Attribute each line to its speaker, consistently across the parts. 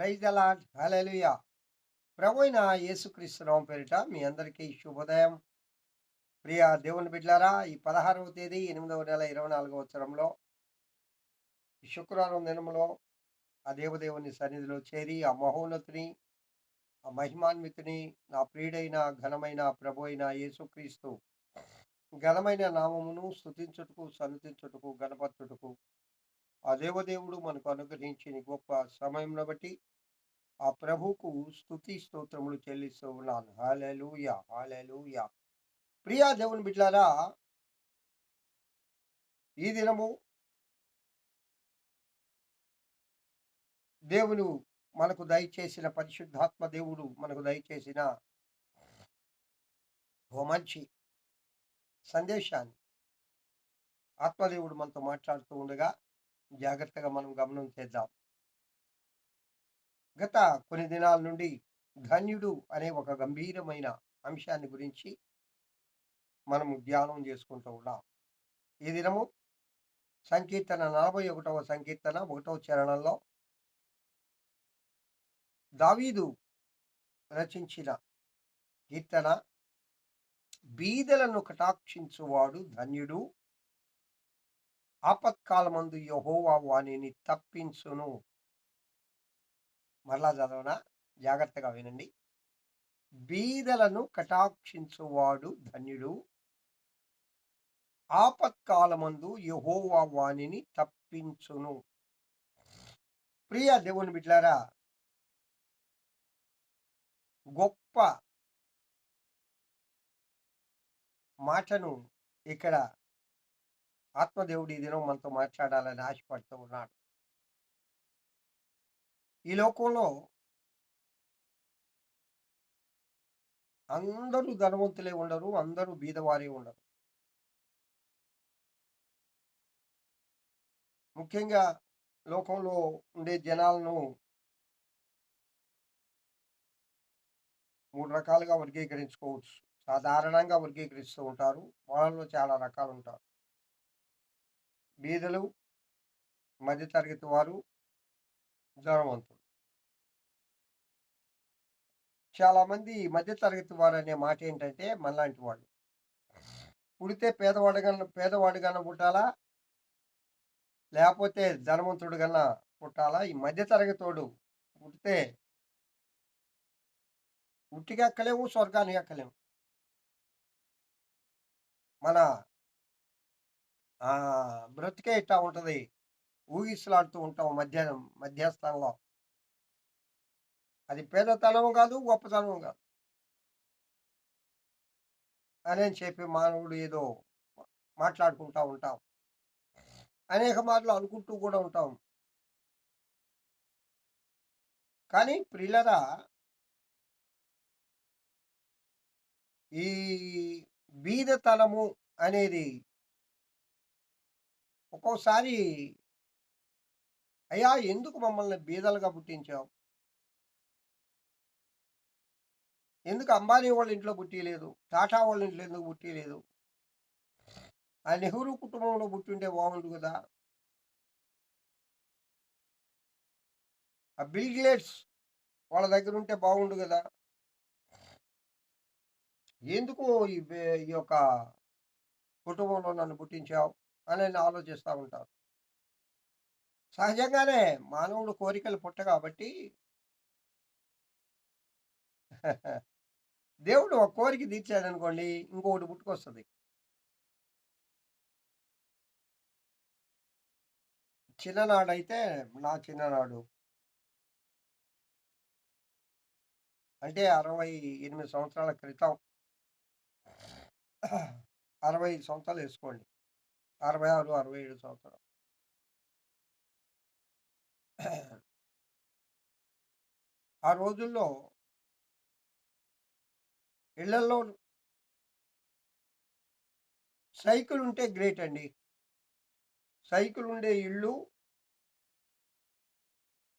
Speaker 1: Praise అలాడ్ హల్లెలూయా. యేసుక్రీస్తు నామం పేరిట మీ అందరికీ శుభోదయం. ప్రియ దేవుని బిడ్లారా ఈ పదహారవ తేదీ ఎనిమిదవ నెల ఇరవై నాలుగవ సంవత్సరంలో శుక్రవారం దినములో ఆ దేవదేవుని సన్నిధిలో చేరి ఆ మహోన్నతిని ఆ మహిమాన్వితుని నా ప్రియుడైన ఘనమైన ప్రభు అయిన యేసుక్రీస్తు ఘనమైన నామమును స్థుతించుటకు సన్నిధించుటకు గణపరచుటకు ఆ దేవదేవుడు మనకు అనుగ్రహించిన గొప్ప సమయంలో బట్టి ఆ ప్రభుకు స్తుతి స్తోత్రములు చెల్లిస్తూ ఉన్నాను హాలెలూయా హాలెలూయా ప్రియా దేవుని బిడ్డారా ఈ దినము దేవుడు మనకు దయచేసిన పరిశుద్ధాత్మ దేవుడు మనకు దయచేసిన ఓ మంచి సందేశాన్ని ఆత్మదేవుడు మనతో మాట్లాడుతూ ఉండగా జాగ్రత్తగా మనం గమనం చేద్దాం. గత కొన్ని దినాల నుండి ధన్యుడు అనే ఒక గంభీరమైన అంశాన్ని గురించి మనము ధ్యానం చేసుకుంటూ ఉన్నాం. ఈ దినము సంకీర్తన నలభై ఒకటవ సంకీర్తన ఒకటవ చరణంలో దావీదు రచించిన కీర్తన బీదలను కటాక్షించువాడు ధన్యుడు ఆపత్కాలమందు యహోవా వాణిని తప్పించును. మరలా చదవనా? జాగ్రత్తగా వినండి. బీదలను కటాక్షించువాడు ధన్యుడు. ఆపత్కాలమందు యహోవా వాణిని తప్పించును. ప్రియ దేవుని బిడ్లారా గొప్ప మాటను ఇక్కడ ఆత్మదేవుడి దినం మనతో మాట్లాడాలని ఆశపడుతూ ఉన్నాడు. ఈ లోకంలో అందరూ ధనవంతులే ఉండరు అందరూ బీదవారే ఉండరు. ముఖ్యంగా లోకంలో ఉండే జనాలను మూడు రకాలుగా వర్గీకరించుకోవచ్చు. సాధారణంగా వర్గీకరిస్తూ ఉంటారు. వాళ్ళలో చాలా రకాలు ఉంటారు. బీదలు మధ్యతరగతి వారు ధనవంతులు చాలామంది మధ్యతరగతి వారు అనే మాట ఏంటంటే మనలాంటి వాళ్ళు. పుడితే పేదవాడు కన్నా పేదవాడు కన్నా పుట్టాలా? లేకపోతే ధనవంతుడు కన్నా పుట్టాలా? ఈ మధ్యతరగతోడు పుడితే ఉట్టికి ఎక్కలేము స్వర్గానికి ఎక్కలేము మన బ్రతికే ఇట్టా ఉంటుంది. ఊగిసలాడుతూ ఉంటాం మధ్యాహ్నం మధ్యస్థానంలో అది పేదతనం కాదు గొప్పతనం కాదు. అని చెప్పి మానవుడు ఏదో మాట్లాడుకుంటా ఉంటాం. అనేక మాటలు అనుకుంటూ కూడా ఉంటాం. కానీ ప్రిల్లరా ఈ బీదతనము అనేది ఒక్కోసారి అయ్యా! ఎందుకు మమ్మల్ని బీదలుగా పుట్టించావు? ఎందుకు అంబానీ వాళ్ళ ఇంట్లో పుట్టిలేదు టాటా వాళ్ళ ఇంట్లో ఎందుకు పుట్టిలేదు ఆ నెహ్రూ కుటుంబంలో పుట్టింటే బాగుండు కదా? ఆ బిల్ గేట్స్ వాళ్ళ దగ్గర ఉంటే బాగుండు కదా? ఎందుకు ఈ ఈ యొక్క కుటుంబంలో నన్ను పుట్టించావు? అని నేను ఆలోచిస్తూ ఉంటాను సహజంగానే మానవుడు కోరికలు పుట్ట కాబట్టి దేవుడు ఒక కోరిక తీర్చాడు అనుకోండి ఇంకొకటి పుట్టుకొస్తుంది. చిన్ననాడైతే నా చిన్ననాడు. అంటే అరవై ఎనిమిది సంవత్సరాల క్రితం. అరవై ఐదు సంవత్సరాలు వేసుకోండి. అరవై ఆరు అరవై ఏడు సంవత్సరాలు. ఆ రోజుల్లో ఇళ్ళలో సైకిల్ ఉంటే గ్రేట్ అండి సైకిల్ ఉండే ఇళ్ళు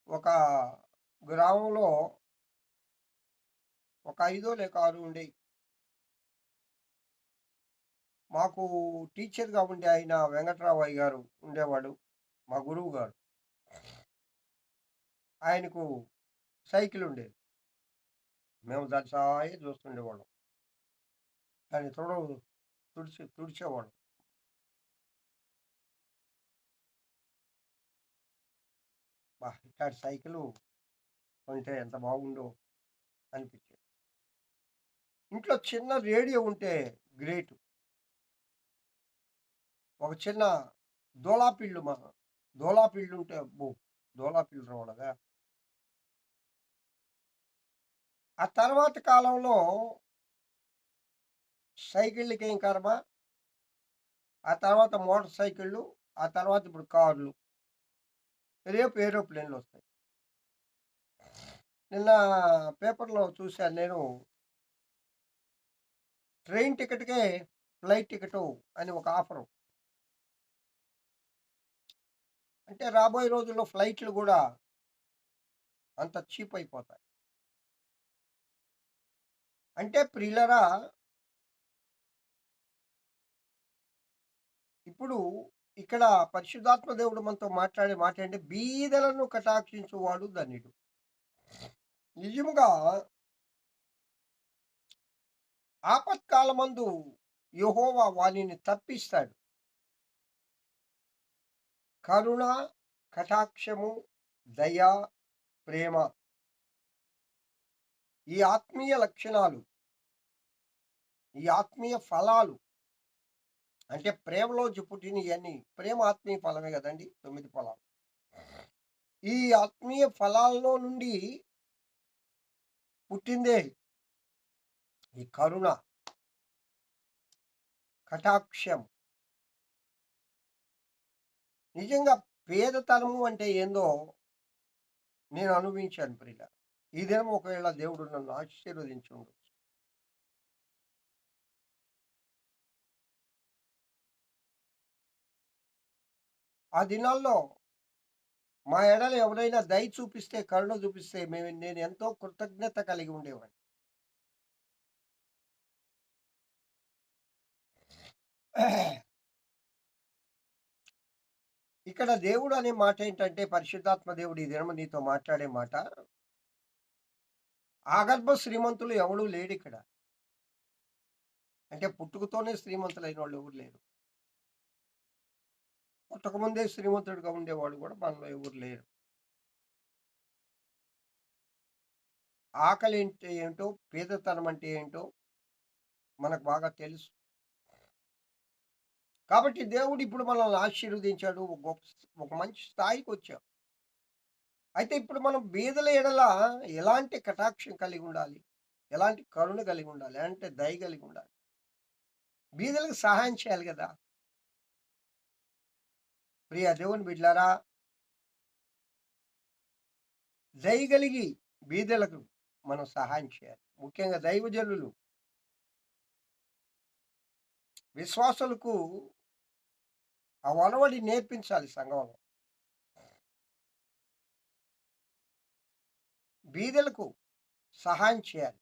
Speaker 1: ఒక గ్రామంలో ఒక ఐదో లేక ఆరు ఉండేవి మాకు టీచర్‌గా ఉండే ఆయన వెంకట్రామయ్య గారు ఉండేవాడు. మా గురువు గారు. ఆయనకు సైకిల్ ఉండేది. మేము దాని సాయి చూస్తుండేవాళ్ళం. దాన్ని తుడ తుడిచి తుడిచేవాళ్ళం. బా ఇట్లాంటి సైకిల్ కొంటే ఎంత బాగుండో అనిపించేది. ఇంట్లో చిన్న రేడియో ఉంటే గ్రేట్. ఒక చిన్న దోలాపిల్లు మా దోలాపిల్లు ఉంటే అబ్బో దోలాపిల్లు రావడగా ఆ తర్వాత కాలంలో సైకిళ్ళకి ఏం కర్మ? ఆ తర్వాత మోటార్ సైకిళ్ళు ఆ తర్వాత ఇప్పుడు కార్లు. రేపు ఏరోప్లేన్లు వస్తాయి. నిన్న పేపర్లో చూశాను నేను. ట్రైన్ టికెట్కే ఫ్లైట్ టికెట్ అని ఒక ఆఫరు. అంటే రాబోయే రోజుల్లో ఫ్లైట్లు కూడా అంత చీప్ అయిపోతాయి. అంటే ప్రియులరా ఇప్పుడు ఇక్కడ పరిశుద్ధాత్మ దేవుడు మనతో మాట్లాడే మాట అంటే బీదలను కటాక్షించువాడు ధన్యుడు. నిజముగా ఆపత్కాలమందు యహోవా వాణిని తప్పిస్తాడు. కరుణ కటాక్షము దయ ప్రేమ ఈ ఆత్మీయ లక్షణాలు ఈ ఆత్మీయ ఫలాలు అంటే ప్రేమలో పుట్టిన ఇవన్నీ ప్రేమ ఆత్మీయ ఫలమే కదండి తొమ్మిది ఫలాలు. ఈ ఆత్మీయ ఫలాల్లో నుండి పుట్టిందే ఈ కరుణ కటాక్షం. నిజంగా పేదతనము అంటే ఏందో నేను అనుభవించాను ప్రియ ఈ దినం ఒకవేళ దేవుడు నన్ను ఆశీర్వదించి ఉండొచ్చు ఆ దినాల్లో మా ఎడలు ఎవరైనా దయ చూపిస్తే కరుణ చూపిస్తే మేము నేను ఎంతో కృతజ్ఞత కలిగి ఉండేవాడిని. ఇక్కడ దేవుడు అనే మాట ఏంటంటే పరిశుద్ధాత్మ దేవుడు ఈ దినము నీతో మాట్లాడే మాట. ఆగర్భ శ్రీమంతులు ఎవడూ లేడు ఇక్కడ. అంటే పుట్టుకతోనే శ్రీమంతులైన వాళ్ళు ఎవరు లేరు. పుట్టకముందే శ్రీమంతుడిగా ఉండేవాడు కూడా మనలో ఎవరు లేరు. ఆకలి అంటే ఏంటో పేదతనం అంటే ఏంటో మనకు బాగా తెలుసు. కాబట్టి దేవుడు ఇప్పుడు మనల్ని ఆశీర్వదించాడు. ఒక గొప్ప ఒక మంచి స్థాయికి వచ్చాం అయితే ఇప్పుడు మనం బీదల ఎడల ఎలాంటి కటాక్షం కలిగి ఉండాలి? ఎలాంటి కరుణ కలిగి ఉండాలి? అంటే దయ కలిగి ఉండాలి? బీదలకు సహాయం చేయాలి కదా! ప్రియ దేవుని బిడ్లారా! దయ కలిగి బీదలకు మనం సహాయం చేయాలి. ముఖ్యంగా దైవజనులు విశ్వాసులకు ఆ వనవడి నేర్పించాలి సంఘంలో. బీదలకు సహాయం చేయాలి.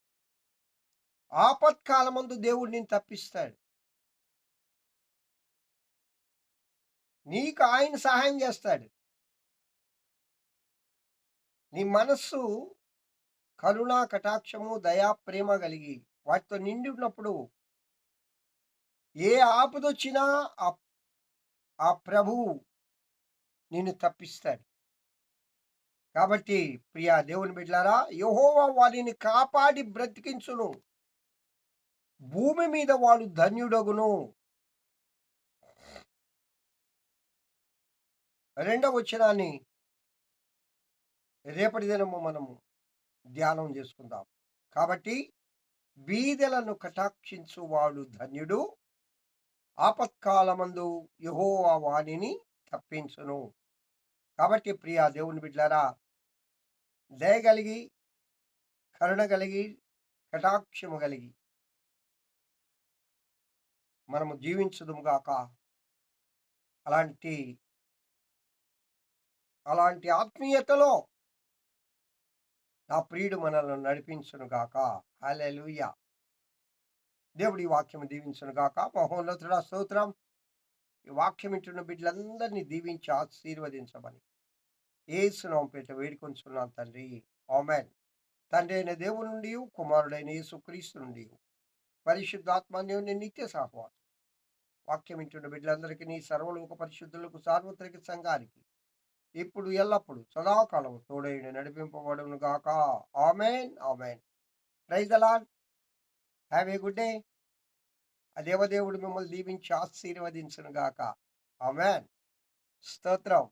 Speaker 1: ఆపత్కాలమందు దేవుడు నేను తప్పిస్తాడు. నీకు ఆయన సహాయం చేస్తాడు. నీ మనస్సు కరుణ కటాక్షము దయా ప్రేమ కలిగి వాటితో నిండి ఉన్నప్పుడు ఏ ఆపదొచ్చినా ఆ ఆ ప్రభువు నిన్ను తప్పిస్తాడు. కాబట్టి ప్రియా దేవుని బిడ్లారా యహోవా వారిని కాపాడి బ్రతికించును. భూమి మీద వాడు ధన్యుడగును. రెండవ వచనాన్ని రేపటి దినము మనము ధ్యానం చేసుకుందాం. కాబట్టి బీదలను కటాక్షించు వాడు ధన్యుడు. ఆపత్కాలమందు యహోవా వాణిని తప్పించును. కాబట్టి ప్రియా దేవుని బిడ్డారా దయ కలిగి కరుణ కలిగి కటాక్షము కలిగి మనము జీవించదుము గాక. అలాంటి అలాంటి ఆత్మీయతలో నా ప్రియుడు మనల్ని నడిపించును గాక. హల్లెలూయా. దేవుడి వాక్యం దీవించును గాక. మహోన్నతుడ స్తోత్రం. ఈ వాక్యం ఇంటున్న బిడ్డలందరినీ దీవించి ఆశీర్వదించమని. ఏసునాం పేట వేడుకొంచున్నాను తండ్రి. ఆమెన్. తండ్రి అయిన దేవుని నుండి కుమారుడైన యేసుక్రీస్తు నుండి పరిశుద్ధాత్మాన్యుని నిత్య సహవాసం. వాక్యం వింటున్న బిడ్డలందరికీ నీ సర్వలోక పరిశుద్ధులకు సార్వత్రిక సంఘానికి ఇప్పుడు ఎల్లప్పుడు సదాకాలం తోడైన నడిపింపబడును గాక. Amen. Amen. Praise the Lord have a good day. ఆ దేవదేవుడు మిమ్మల్ని దీవించి ఆశీర్వదించును గాక. ఆమెన్. స్తోత్రం.